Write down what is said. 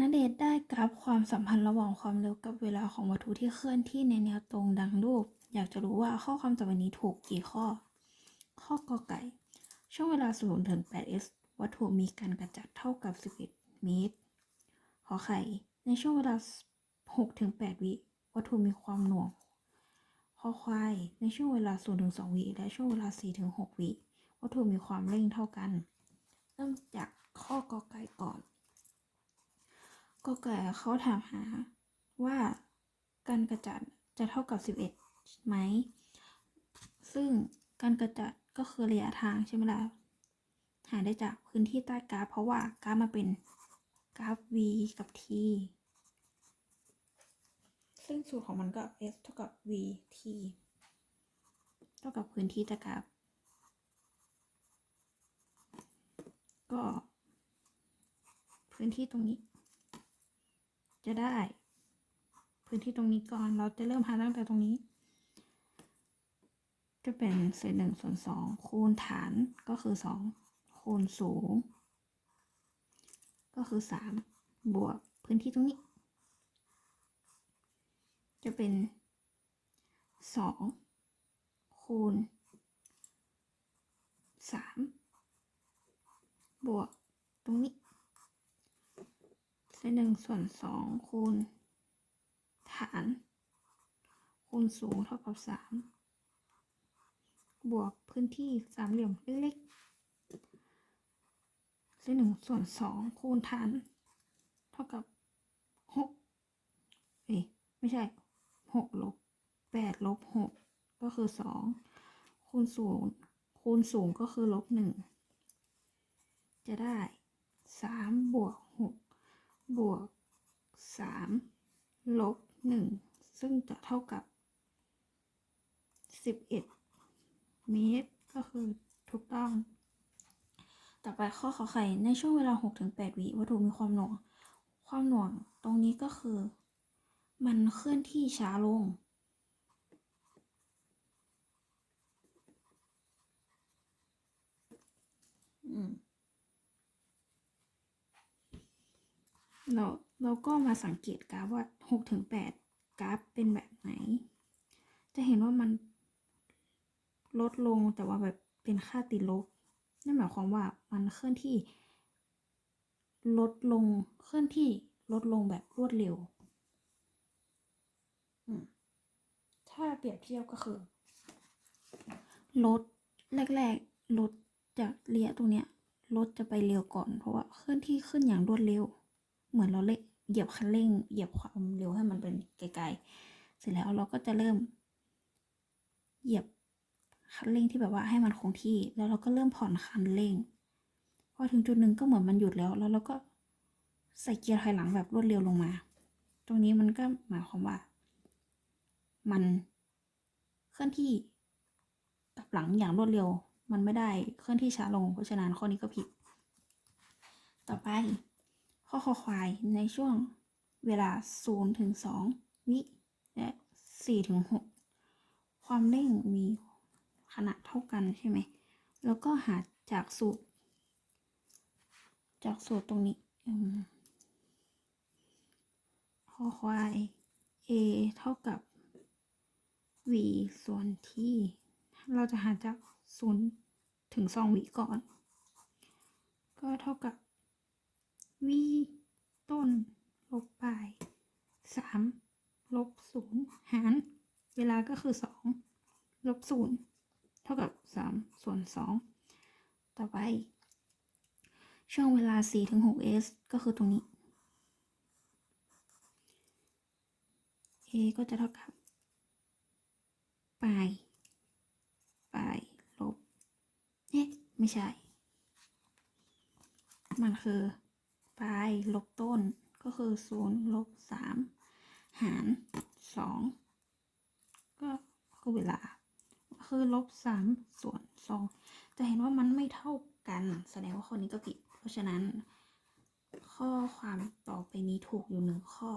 ณเดชได้กราฟความสัมพันธ์ระหว่างความเร็วกับเวลาของวัตถุที่เคลื่อนที่ในแนวตรงดังรูป อยากจะรู้ว่าข้อความต่อไปนี้ถูกกี่ข้อ ข้อกอไก่ ช่วงเวลา0ถึง 8s วัตถุมีการกระจัดเท่ากับ 11 เมตร ขอไข่ ในช่วงเวลา6ถึง8วิ วัตถุมีความหน่วง ขอควาย ในช่วงเวลา0ถึง2วิ และช่วงเวลา4ถึง6วิ วัตถุมีความเร่งเท่ากัน เริ่มจากข้อกอไก่ก่อน ก็ไก่เขาถามหาว่าการกระจัดจะเท่ากับ 11 ไหม ซึ่งการกระจัดก็คือระยะทางใช่ไหมล่ะ หาได้จากพื้นที่ใต้กราฟเพราะว่ากราฟมาเป็นกราฟ v กับ t ซึ่งสูตรของมันก็ s เท่ากับ v t เท่ากับพื้นที่ใต้กราฟ ก็พื้นที่ตรงนี้ จะได้ พื้นที่ตรงนี้ก่อน เราจะเริ่มหาตั้งแต่ตรงนี้ จะเป็นเศษหนึ่งส่วนสองคูณฐานก็คือสองคูณสูง ก็คือสามบวกพื้นที่ตรงนี้ จะเป็นสองคูณสามบวกตรงนี้ เศษหนึ่งส่วนสองคูณ ฐาน คูณสูงเท่ากับสามบวกพื้นที่สามเหลี่ยมเล็กๆเศษหนึ่งส่วนสองคูณฐาน เท่ากับหกเอ้ยไม่ใช่หกลบแปดลบหกก็คือสองคูณสูงคูณสูงก็คือลบหนึ่งจะได้สามบวก บวกสามลบหนึ่งซึ่งจะเท่ากับสิบเอ็ดเมตร ก็คือถูกต้อง ต่อไปข้อขอไข่ในช่วงเวลา 6-8 วิวัตถุมีความหน่วง ความหน่วงตรงนี้ก็คือ มันเคลื่อนที่ช้าลง อืม เราเราก็มาสังเกตกราฟว่าหกถึงแปดกราฟเป็นแบบไหน จะเห็นว่ามันลดลงแต่ว่าแบบเป็นค่าติดลบ นั่นหมายความว่ามันเคลื่อนที่ ลดลงเคลื่อนที่ลดลงแบบรวดเร็ว ถ้าเปรียบเทียบก็คือรถแรกๆรถจากระยะตรงเนี้ยรถจะไปเร็วก่อน เพราะว่าเคลื่อนที่ขึ้นอย่างรวดเร็ว เหมือนเราเละเหยียบคันเร่ง เหยียบความเร็วให้มันเป็นไกลๆ เสร็จแล้วเราก็จะเริ่ม เหยียบคันเร่งที่แบบว่าให้มันคงที่ แล้วเราก็เริ่มผ่อนคันเร่ง พอถึงจุดหนึ่งก็เหมือนมันหยุดแล้ว แล้วเราก็ใส่เกียร์ถอยหลังแบบรวดเร็วลงมา ตรงนี้มันก็หมายความว่า มันเคลื่อนที่กลับหลังอย่างรวดเร็ว มันไม่ได้เคลื่อนที่ช้าลง เพราะฉะนั้นข้อนี้ก็ผิด ต่อไป ข้อคอควายในช่วงเวลา0ถึง2วิและ4ถึง6ความเร่งมีขนาดเท่ากันใช่ไหม แล้วก็หาจากสูตร จากสูตรตรงนี้ข้อควาย a เท่ากับ v ส่วนที่ เราจะหาจาก0ถึง2วิก่อน ก็เท่ากับ v ต้น ลบปลาย3ลบ0หาร เวลาก็คือ2ลบ0เท่ากับ3ส่วน2ต่อไป ช่วงเวลา4ถึง 6s ก็คือตรงนี้ a ก็จะเท่ากับปลายปลายลบเอ๊ะไม่ใช่ มันคือ ลายลบต้นก็คือ0ลบ3หาร2ก็คือเวลา คือลบ3ส่วน2จะเห็นว่ามันไม่เท่ากัน แสดงว่าข้อนี้ก็ผิด เพราะฉะนั้นข้อความต่อไปนี้ถูกอยู่หนึ่งข้อ